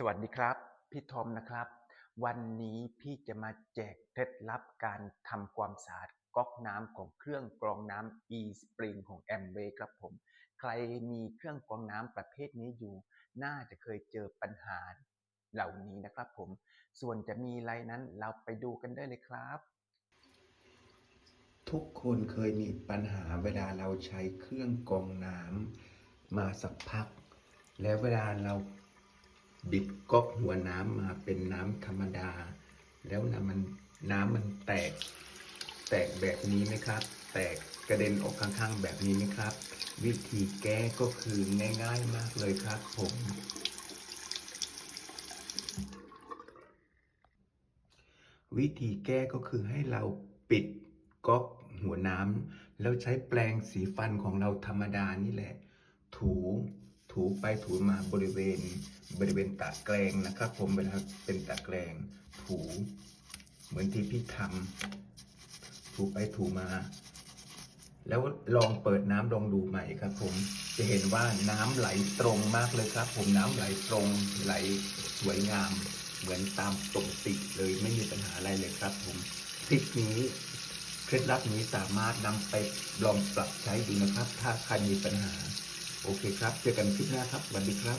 สวัสดีครับ พี่ทอมนะครับ วันนี้พี่จะมาแจกเคล็ดลับการทำความสะอาดก๊อกน้ำของเครื่องกรองน้ำ e-spring ของ a m w a y ครับผม ใครมีเครื่องกรองน้ำประเภทนี้อยู่ น่าจะเคยเจอปัญหาเหล่านี้นะครับผม ส่วนจะมีอะไรนั้นเราไปดูกันได้เลยครับ ทุกคนเคยมีปัญหาเวลาเราใช้เครื่องกรองน้ำมาสักพัก แล้วเวลาเรา บิดก๊อกหัวน้ำมาเป็นน้ำธรรมดา แล้วน้ำมันน้ำมันแตก แตกแบบนี้ไหมครับ แตกกระเด็นออกข้างๆ แบบนี้ไหมครับ วิธีแก้ก็คือง่ายๆมากเลยครับผม วิธีแก้ก็คือให้เราปิดก๊อกหัวน้ำแล้วใช้แปรงสีฟันของเราธรรมดานี่แหละ ถู ถูไปถูมาบริเวณบริเวณตะแกรงนะครับ ผมเวลาเป็นตะแกรงถูเหมือนที่พี่ทำถูไปถูมา แล้วลองเปิดน้ำลองดูใหม่ครับ ผมจะเห็นว่าน้ำไหลตรงมากเลยครับ ผมน้ำไหลตรงไหลสวยงาม เหมือนตามปกติเลยไม่มีปัญหาอะไรเลยครับ ผมทริคนี้เคล็ดลับนี้สามารถนำไปลองปรับใช้ดูนะครับ ถ้าใครมีปัญหา โอเคครับ เจอกันคลิปหน้าครับสวัสดีครับ